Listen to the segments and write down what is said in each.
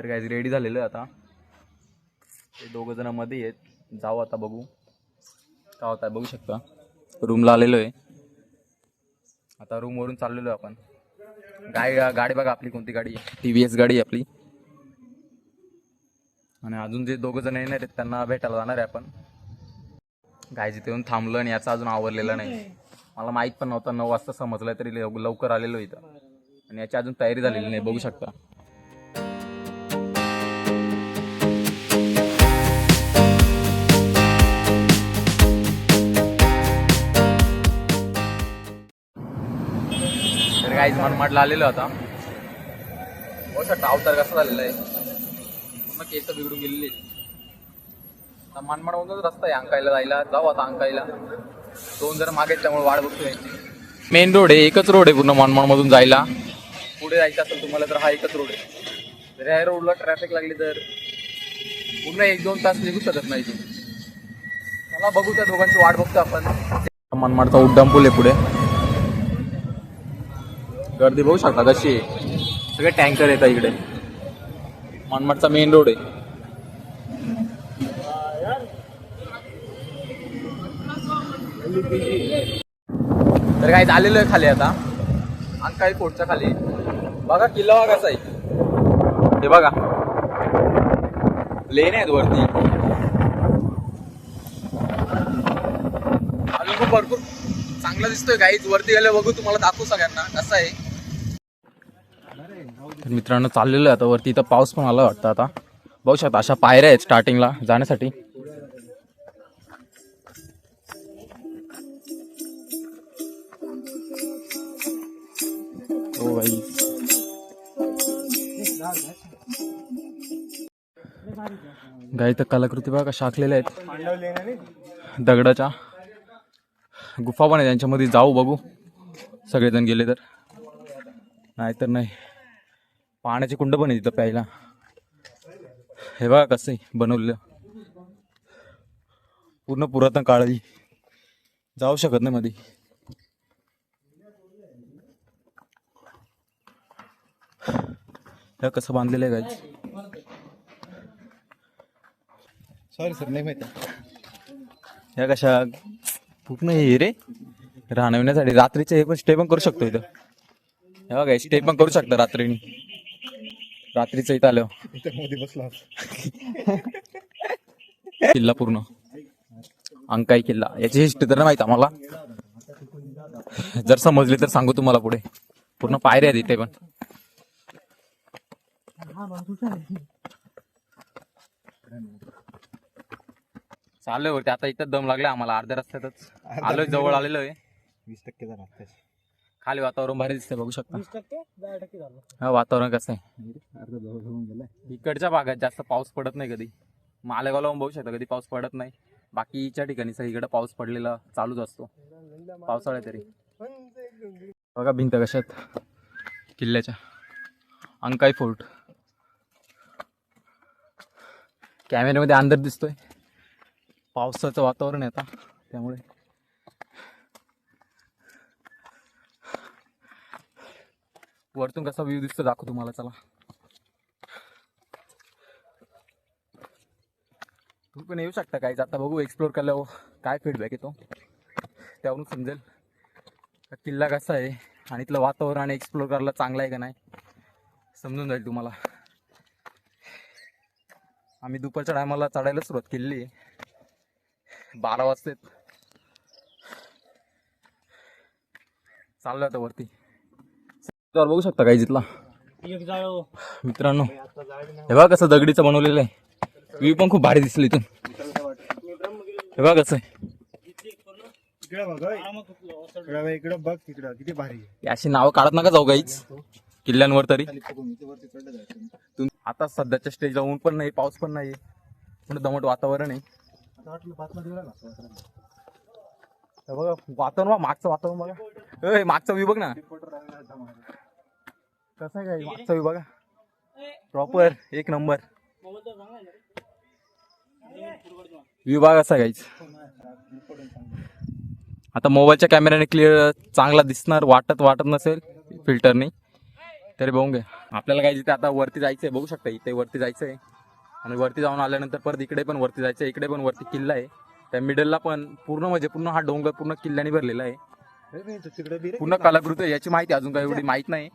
तर guys ready झालेलं आहे आता. ते दोघं जणमध्ये आहेत. जाऊ आता बघू. काय होत आहे बघू शकता. रूमला आलेलो आहे. आता रूमवरून चाललेलो आहे आपण. गाडी गाडी बघा आपली कोणती गाडी टी व्ही एस गाडी आहे आपली. आणि अजून जे दोघं जण येणार आहेत त्यांना भेटायला जाणार आहे आपण. गाय जिथे येऊन थांबलं आणि याचा अजून आवरलेला नाही. मला माहीत पण नव्हतं नऊ वाजता समजलं तरी लवकर आलेलो इथं. आणि याची अजून तयारी झालेली नाही बघू शकता. गाईज मनमाडला आलेलो आता बघू अवतार कसा झालेला आहे? पूर्ण केस बिघडून गेलेली आहेत. मनमाड रस्ता आहे अंकायला जायला. जाऊ आता अंकायला दोन जण मागे त्यामुळे वाट बघतो यांची मेन रोड आहे एकच रोड आहे पूर्ण मनमाड मधून जायला. पुढे जायचं असेल तुम्हाला तर हा एकच रोड आहे. जर ह्या रोडला ट्रॅफिक लागली तर पूर्ण एक दोन तास निघू शकत नाही तुम्ही मला बघू त्या दोघांची वाट बघतो आपण. मनमाडचा उड्डाण पूल आहे पुढे. गर्दी बघू शकता कशी आहे. सगळे टँकर येतात इकडे. मनमाडचा मेन रोड आहे. तर काही आलेलो आहे खाली आता. काही कोटच्या खाली. बघा किल्ला बघा कसा आहे. हे बघा. लेन आहेत वरती. अजून खूप भरपूर चांगला दिसतोय काहीच वरती गेलं बघू तुम्हाला दाखवू सगळ्यांना कसं आहे. मित्रांनो चाललेलं आहे आता वरती. इथं पाऊस पण आला वाटतं आता. बघू शकता अशा पायऱ्या आहेत स्टार्टिंगला जाण्यासाठी. हो ओ भाई गाई तर कलाकृती बघा शाखलेल्या आहेत. दगडाच्या. गुफा पण आहे त्यांच्यामध्ये. जाऊ बघू. सगळेजण गेले तर. नाहीतर नाही. पाण्याची कुंड पण आहे तिथं प्यायला. हे बघा कसं आहे बनवलेलं. पूर्ण पुरातन काळजी. जाऊ शकत नाही मध्ये हे कसं बांधलेलं आहे गाईच सॉरी सर नाही माहिती. ह्या कशा पूर्ण हे रे. राहण्यासाठी रात्रीचे हे पण स्टे पण करू शकतो इथं. हे बघा स्टे पण करू शकता रात्रीनी. रात्रीचं इथं आलं मध्ये बसला किल्ला पूर्ण. अंकाई किल्ला. याची हिस्ट्री तर नाही माहीत आम्हाला. जर समजली तर सांगू तुम्हाला पुढे. पूर्ण पायऱ्या इथे पण. चाललोय वरती. आता इथं दम लागलाय आम्हाला. अर्ध्या रस्त्यातच. आलोय जवळ आलेलो आहे वीस टक्के. खाली वातावरण भारी दिसतंय बघू शकता. हा वातावरण कसं आहे? इकडच्या भागात जास्त पाऊस पडत नाही कधी. मालेगावला बघू शकता कधी पाऊस पडत नाही. बाकीच्या ठिकाणी सगळीकडे पाऊस पडलेला चालूच असतो. पावसाळ्यात तरी. बघा भिंत कशात किल्ल्याच्या. अंकाई फोर्ट. कॅमेऱ्यामध्ये अंदर दिसतोय. पावसाचं वातावरण आहे आता त्यामुळे. वरतून कसा व्ह्यू दिसतो दाखव तुम्हाला चला. तुम्ही पण येऊ शकता काय आता बघू एक्सप्लोर केल्यावर काय फीडबॅक येतो. त्यावरून समजेल. किल्ला कसा आहे आणि इथलं वातावरण आणि एक्सप्लोर करायला चांगलं आहे का नाही समजून जाईल तुम्हाला. आम्ही दुपारच्या टायमाला चढायला सुरुवात केलेली आहे. बारा वाजतेत चाललं आता वरती. तर बघू शकता काही जिथला. मित्रांनो हे बघा कसं दगडीचं बनवलेलं आहे. व्ह्यू पण खूप भारी दिसलं इथून. हे बघा कसं आहे. इकडे बघ तिकडं किती भारी ही अशी नावं काढत नका जाऊ गाईच किल्ल्यांवर तरी. खाली बघून इथे वरती चढलं जायचं तुम- आता सध्याच्या स्टेजला ऊन पण नाही पाऊस पण नाही दमट वातावरण आहे आता वाटलं बातम्या दिला ना हे बघा वातावरण मागचं वातावरण बघा. ए, मागचा व्ह्यू बघ ना. कसं आहे काय? मागचा व्ह्यू बघा. प्रॉपर एक नंबर व्ह्यू बघा असा काहीच आता मोबाईलच्या कॅमेऱ्याने क्लिअर चांगला दिसणार वाटत वाटत नसेल फिल्टरने तरी बघून घे आपल्याला काय जिथे आता वरती जायचं आहे बघू शकता इथे वरती जायचं आहे आणि वरती जाऊन आल्यानंतर परत इकडे पण वरती जायचं आहे इकडे पण वरती किल्ला आहे. त्या मिडलला पण पूर्ण म्हणजे पूर्ण हा डोंगर पूर्ण किल्ल्याने भरलेला आहे. पूर्ण कलाकृती आहे. याची माहिती अजून काही एवढी माहीत नाही.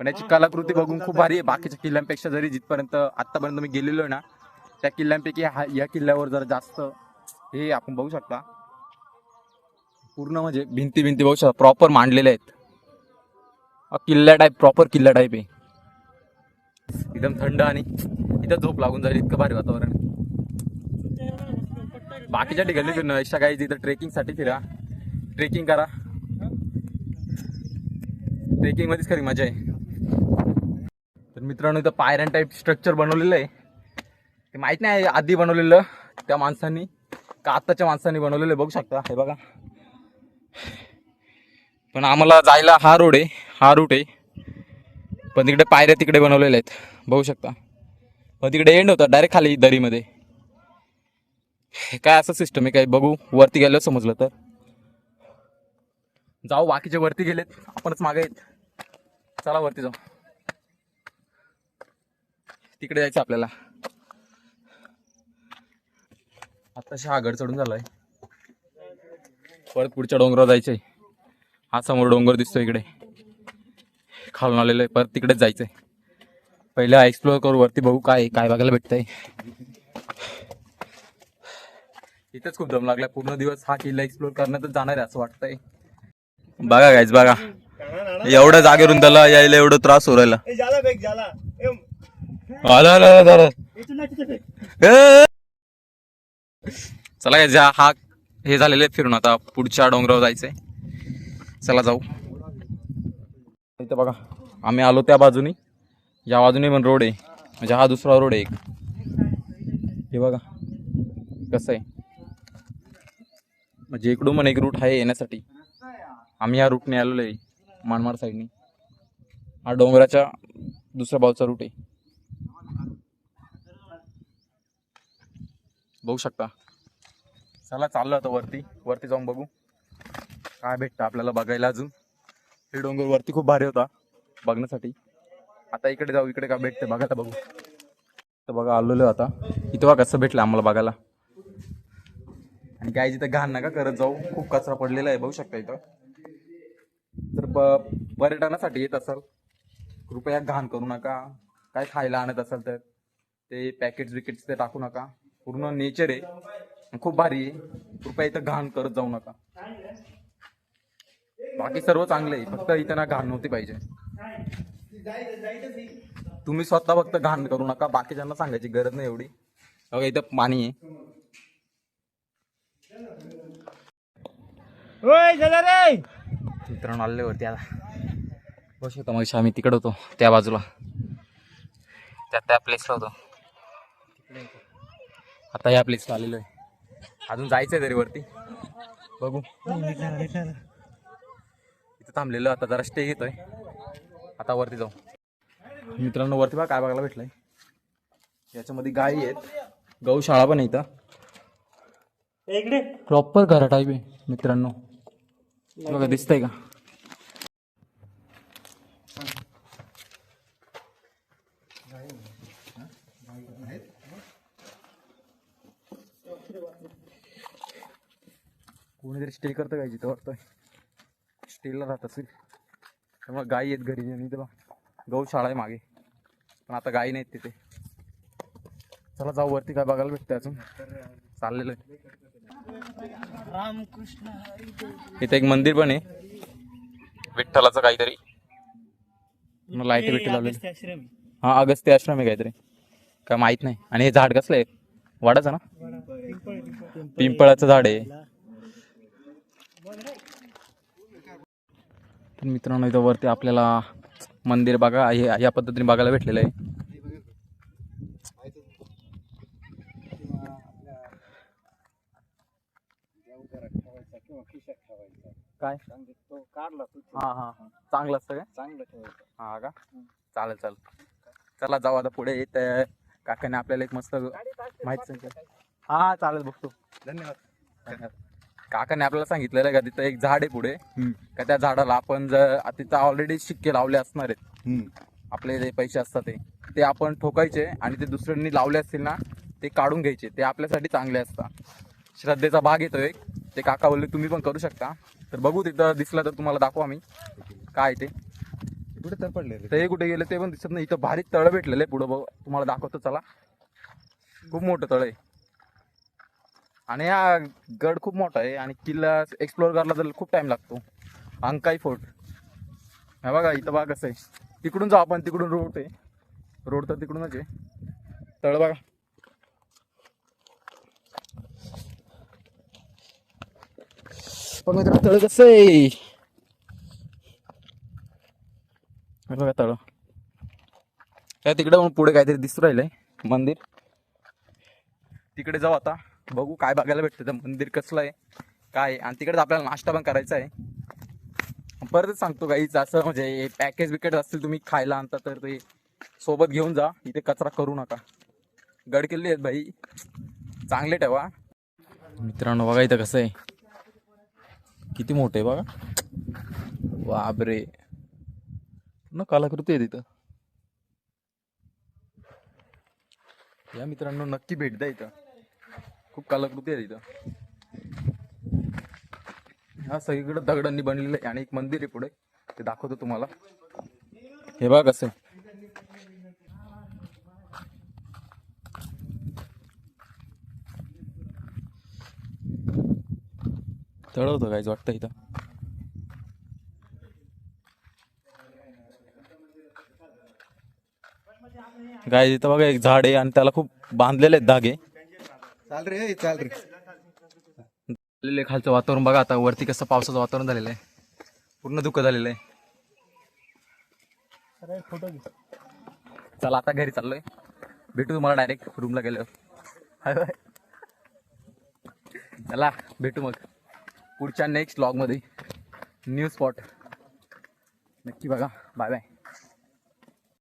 पण याची कलाकृती बघून खूप भारी आहे. बाकीच्या किल्ल्यांपेक्षा जरी जिथपर्यंत आतापर्यंत मी गेलेलो आहे ना त्या किल्ल्यांपैकी हा या किल्ल्यावर जरा जास्त हे आपण बघू शकता. पूर्ण म्हणजे भिंती भिंती बघू शकता. प्रॉपर मांडलेल्या आहेत. किल्ल्या टाईप प्रॉपर किल्ला टाईप आहे. एकदम थंड आणि इथं झोप लागून जाईल. इतकं भारी वातावरण आहे. बाकीच्या ठिकाणी फिरणं अशा काही तिथं ट्रेकिंगसाठी फिरा. ट्रेकिंग करा. ट्रेकिंग मध्येच खरी मजा आहे. तर मित्रांनो इथं पायऱ्यान टाईप स्ट्रक्चर बनवलेलं आहे. ते माहीत नाही आधी बनवलेलं त्या माणसांनी. का आत्ताच्या माणसांनी बनवलेलं आहे बघू शकता. हे बघा. पण आम्हाला जायला हा रोड आहे. हा रूट आहे. पण तिकडे पायऱ्या तिकडे बनवलेल्या आहेत. बघू शकता. पण तिकडे एंड होता डायरेक्ट खाली दरीमध्ये. हे काय असं सिस्टम आहे? काय बघू. वरती गेलं समजलं तर. जाऊ बाकीचे वरती गेलेत. आपणच मागे आहेत. चला वरती जाऊ. तिकडे जायचं आपल्याला. आताशी हा चढून झालाय. परत पुढच्या डोंगरावर जायचंय. हा समोर डोंगर दिसतोय इकडे. खालून आलेलं आहे. परत तिकडेच जायचंय. पहिले एक्सप्लोअर करू वरती बघू काय काय बघायला भेटतंय. इथंच खूप दम लागलाय पूर्ण दिवस हा किल्ला एक्सप्लोअर करण्यातच जाणार आहे असं वाटतंय. बघा गायच बघा. एवढ्या जागेवरून त्याला यायला एवढं त्रास हो राहिला. आलं, आलं, आलं. ए! चला ज्या हा हे झालेले फिरून. आता पुढच्या डोंगरावर जायचंय. चला जाऊ. इथं बघा आम्ही आलो त्या बाजूनी. या बाजूने पण रोड आहे. म्हणजे हा दुसरा रोड आहे एक. हे बघा. कसं आहे? म्हणजे इकडून पण एक रूट आहे येण्यासाठी. आम्ही या रूटने आलेलो आहे मानमाड साईडने हा डोंगराच्या दुसऱ्या बाजूचा रूट आहे. बघू शकता. चला चाललो आता वरती. वरती जाऊन बघू. काय भेटतं आपल्याला बघायला अजून. हे डोंगर वरती खूप भारी होता बघण्यासाठी. आता इकडे जाऊ इकडे काय भेटतं बघायला बघू. तर बघा आलेलो आता. इथं बघा कसं भेटलं आम्हाला बघायला. आणि काय जिथं घाण नका करत जाऊ खूप कचरा पडलेला आहे बघू शकता इथं. तर पर्यटनासाठी येत असाल कृपया घाण करू नका. काय खायला आणत असाल तर ते पॅकेट्स विकेट्स ते टाकू नका. पूर्ण नेचर आहे खूप भारी आहे. कृपया इथं घाण करत जाऊ नका. बाकी सर्व चांगलं आहे फक्त इथं ना घाण नव्हती पाहिजे. तुम्ही स्वतः फक्त घाण करू नका बाकीच्यांना सांगायची गरज नाही एवढी. इथं पाणी आहे. मित्रांनो आले होते आता. बस होता मग आम्ही तिकडे होतो त्या बाजूला. त्या त्या प्लेसला होतो. आता या प्लेसला आलेलो आहे. अजून जायचं आहे तरी वरती. बघू. इथं थांबलेलं आता जरा स्टे घेतोय. आता वरती जाऊ. मित्रांनो वरती बघा काय बघायला भेटलंय. याच्यामध्ये गायी आहेत. गौशाळा पण आहे इथं. इकडे. प्रॉपर घरा टाईप आहे मित्रांनो. बघा दिसतंय का? कोणीतरी स्टे करतं काय जिथं वाटतंय? स्टेला राहत असेल त्यामुळे गाई आहेत घरी आणि इथं गौशाळा आहे मागे. पण आता गाई नाहीत तिथे. चला जाऊ वरती काय बघायला भेटतं अजून. चाललेलं आहे. रामकृष्ण इथे एक मंदिर पण आहे. विठ्ठलाचं काहीतरी. लाइट लावलेली. आश्रम. हा अगस्त्य आश्रम आहे काहीतरी. काय माहीत नाही. आणि हे झाड कसलं आहे? वाडाचं ना? पिंपळाचं झाड आहे. तर मित्रांनो इथं वरती आपल्याला मंदिर बघा हे या पद्धतीने बघायला भेटलेलं आहे. काय? तो काढला तू हा हा हा. चांगलं असतं काय? चांगलं ठेवायचं हा का? चालेल चालेल. चला जाऊ आता पुढे. येत काकाने आपल्याला एक मस्त माहिती सांगितलं. हा चालेल बघतो. धन्यवाद. काकाने आपल्याला सांगितलेलं आहे का तिथं एक झाड आहे पुढे. का त्या झाडाला आपण जर तिथं ऑलरेडी शिक्के लावले असणार आहेत. आपले जे पैसे असतात ते ते आपण ठोकायचे आणि ते दुसऱ्यांनी लावले असतील ना ते काढून घ्यायचे. ते आपल्यासाठी चांगले असतात. श्रद्धेचा भाग येतो एक. ते काका बोलले तुम्ही पण करू शकता. तर बघू तिथं दिसलं तर तुम्हाला दाखवू आम्ही काय ते. कुठे तर पडले ते कुठे गेले ते पण दिसत नाही. इथं भारी तळ भेटलेलं आहे पुढं बघ. तुम्हाला दाखवतो चला. खूप मोठं तळ आहे. आणि हा गड खूप मोठा आहे आणि किल्ला एक्सप्लोअर करायला तर खूप टाइम लागतो. अंकाई फोर्ट हा बघा इथं बघा कसं आहे. तिकडून जाऊ आपण तिकडून रोड आहे. रोड तर तिकडूनच आहे. तळ बघा. पण मित्र तळ कसं आहे? बघा तळ. काय तिकडे पण पुढे काहीतरी दिसू राहिलंय मंदिर. तिकडे जाऊ आता. बघू काय बघायला भेटतं तर मंदिर कसलं आहे काय आणि तिकडे आपल्याला नाश्ता पण करायचा आहे. परतच सांगतो काहीच असं म्हणजे पॅकेज बिकेट असतील तुम्ही खायला आणता तर ते सोबत घेऊन जा. इथे कचरा करू नका. गड किल्ले आहेत भाई. चांगले ठेवा. मित्रांनो बघा इथं कसं आहे. किती मोठं आहे बघा. बापरे. पूर्ण कलाकृती आहे तिथं. या मित्रांनो नक्की भेट द्या इथं. खूप कलाकृती आहे तिथं. हा सगळीकडे दगडांनी बनलेलं आहे आणि एक मंदिर आहे पुढे. ते दाखवतो तुम्हाला. हे बघा कसं होतं काहीच वाटतं इथं. गाय इथं बघा एक झाड आहे आणि त्याला खूप बांधलेले आहेत धागे. चाल रे चाल रे. झालेलं खालचं वातावरण बघा आता वरती कसं पावसाचं वातावरण झालेलं आहे. पूर्ण दुःख झालेलं आहे. फोटो चला आता घरी चाललोय. भेटू तुम्हाला डायरेक्ट रूमला गेल्यावर. Hi bye. चला भेटू मग. पुढच्या नेक्स्ट ब्लॉगमध्ये न्यू स्पॉट नक्की बघा. Bye bye